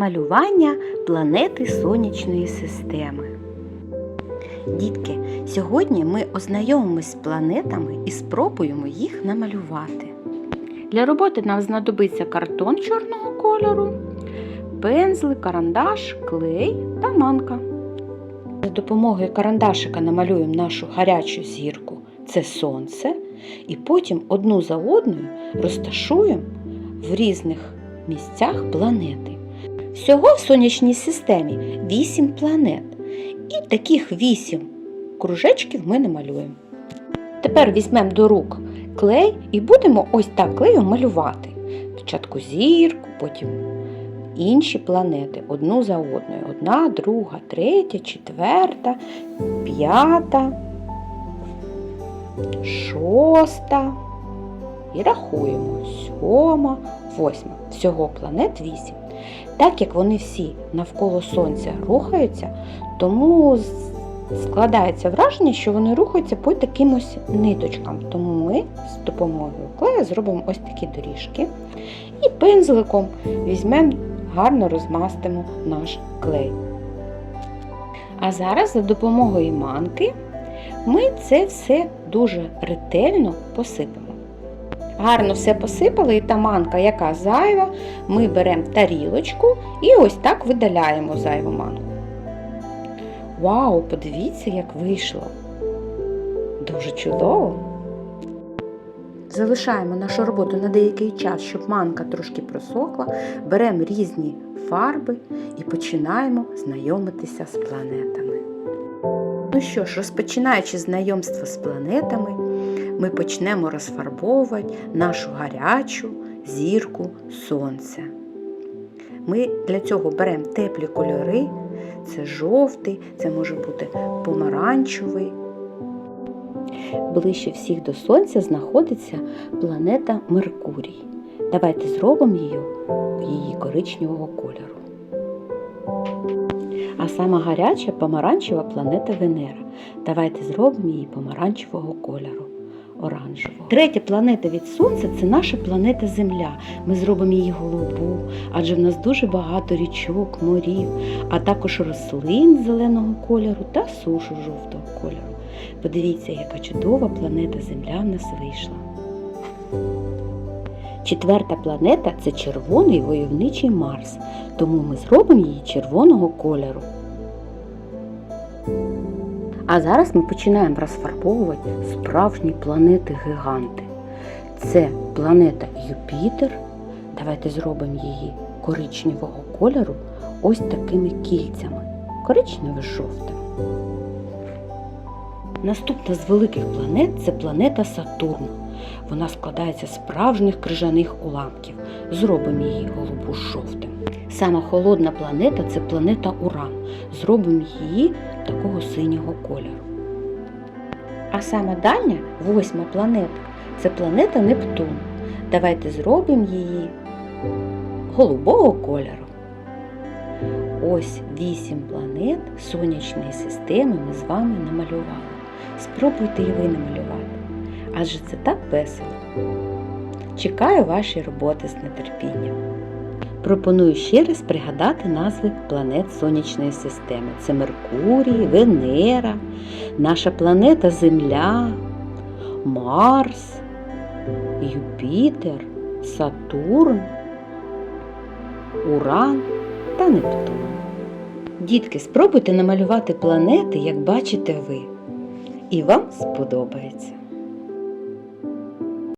Малювання планети Сонячної системи. Дітки, сьогодні ми ознайомимось з планетами і спробуємо їх намалювати. Для роботи нам знадобиться картон чорного кольору, пензли, карандаш, клей та манка. За допомогою карандашика намалюємо нашу гарячу зірку це сонце, і потім одну за одною розташуємо в різних місцях планети. Всього в сонячній системі 8 планет. І таких 8 кружечків ми намалюємо. Тепер візьмемо до рук клей і будемо ось так клеєм малювати. Спочатку зірку, потім інші планети одну за одною. Одна, друга, третя, четверта, п'ята, шоста. І рахуємо сьома, восьма. Всього планет вісім. Так як вони всі навколо Сонця рухаються, тому складається враження, що вони рухаються по таким ось ниточкам. Тому ми з допомогою клею зробимо ось такі доріжки і пензликом візьмемо, гарно розмастимо наш клей. А зараз за допомогою манки ми це все дуже ретельно посипемо. Гарно все посипали, і та манка, яка зайва, ми беремо тарілочку і ось так видаляємо зайву манку. Вау, подивіться, як вийшло. Дуже чудово. Залишаємо нашу роботу на деякий час, щоб манка трошки просохла, беремо різні фарби і починаємо знайомитися з планетами. Ну що ж, розпочинаючи знайомство з планетами, ми почнемо розфарбовувати нашу гарячу зірку сонця. Ми для цього беремо теплі кольори, це жовтий, це може бути помаранчевий. Ближче всіх до Сонця знаходиться планета Меркурій. Давайте зробимо її, її коричневого кольору. А сама гаряча помаранчева планета Венера. Давайте зробимо її помаранчевого кольору. Оранжевого. Третя планета від Сонця це наша планета Земля. Ми зробимо її голубу, адже в нас дуже багато річок, морів, а також рослин зеленого кольору та сушу жовтого кольору. Подивіться, яка чудова планета Земля в нас вийшла. Четверта планета це червоний войовничий Марс, тому ми зробимо її червоного кольору. А зараз ми починаємо розфарбовувати справжні планети-гіганти. Це планета Юпітер. Давайте зробимо її коричневого кольору ось такими кільцями. коричневе жовтим. Наступна з великих планет це планета Сатурн. Вона складається з справжніх крижаних уламків. Зробимо її голубу жовтим. Сама холодна планета це планета Уран. Зробимо її такого синього кольору. А сама дальня, восьма планета, це планета Нептун. Давайте зробимо її голубого кольору. Ось вісім планет сонячної системи ми з вами намалювали. Спробуйте і ви намалювати. Адже це так весело. Чекаю ваші роботи з нетерпінням. Пропоную ще раз пригадати назви планет Сонячної системи. Це Меркурій, Венера, наша планета Земля, Марс, Юпітер, Сатурн, Уран та Нептун. Дітки, спробуйте намалювати планети, як бачите ви. І вам сподобається.